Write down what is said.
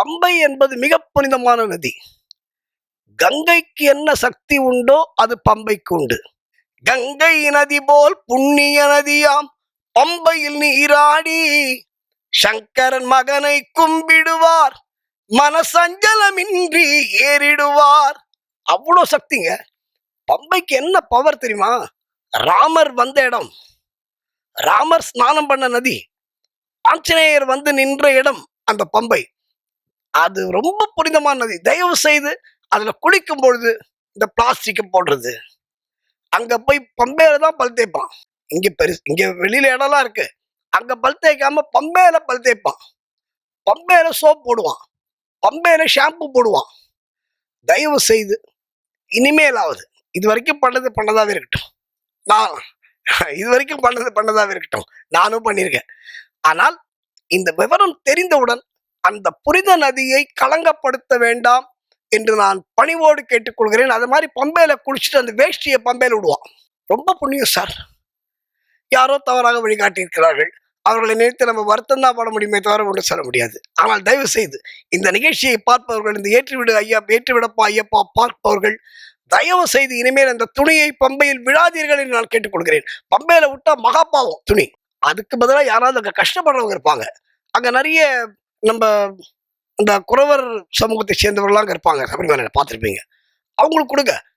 பம்பை என்பது மிக புனிதமான நதி. கங்கைக்கு என்ன சக்தி உண்டோ அது பம்பைக்கு உண்டு. கங்கை நதி போல் புண்ணிய நதியாம் பம்பையில் நீராடி சங்கரன் மகனை கும்பிடுவார் மனசஞ்சலமின்றி ஏறிடுவார். அவ்வளோ சக்திங்க. பம்பைக்கு என்ன பவர் தெரியுமா? ராமர் வந்த இடம். ராமர் ஸ்நானம் பண்ண நதி. ஆஞ்சநேயர் வந்து நின்ற இடம் அந்த பம்பை. அது ரொம்ப புனிதமானது. நதி தயவு செய்து அதில் குளிக்கும் பொழுது இந்த பிளாஸ்டிக்கை போடுறது. அங்கே போய் பம்பையில தான் பல் தேய்ப்பான். இங்கே பெருசு இங்கே வெளியில் இடம்லாம் இருக்கு. அங்கே பல் தேய்க்காம பம்பையில பல் தேய்ப்பான். பம்பையில சோப் போடுவான். பம்பையில ஷாம்பு போடுவான். தயவு செய்து இனிமேலாவது இது வரைக்கும் பண்ணது பண்ணதாகவே இருக்கட்டும். நான் இது வரைக்கும் பண்ணது பண்ணதாகவே இருக்கட்டும். நானும் பண்ணியிருக்கேன். ஆனால் இந்த விவரம் தெரிந்தவுடன் அந்த புரித நதியை களங்கப்படுத்த வேண்டாம் என்று நான் பணிவோடு கேட்டுக்கொள்கிறேன். அது மாதிரி பம்பையில குளிச்சுட்டு அந்த வேஷ்டியை பம்பையில் விடுவான். ரொம்ப புண்ணியம் சார். யாரோ தவறாக வழிகாட்டியிருக்கிறார்கள். அவர்களை நினைத்து நம்ம வருத்தம் தான் பட முடியுமே தவிர ஒன்று சொல்ல முடியாது. ஆனால் தயவு செய்து இந்த நிகழ்ச்சியை பார்ப்பவர்கள் இந்த ஏற்றுவிடு ஐயா ஏற்றுவிடப்பா ஐயப்பா பார்ப்பவர்கள் தயவு செய்து இனிமேல் அந்த துணியை பம்பையில் விழாதீர்கள் என்று நான் கேட்டுக்கொள்கிறேன். பம்பையில விட்டா மகாபாவம் துணி. அதுக்கு பதிலாக யாராவது அங்கே கஷ்டப்படுறவங்க இருப்பாங்க. அங்கே நிறைய நம்ம இந்த குறவர் சமூகத்தை சேர்ந்தவர்கள்லாம் இருப்பாங்க சபரிமலையில் பார்த்துருப்பீங்க. அவங்களுக்கு கொடுங்க.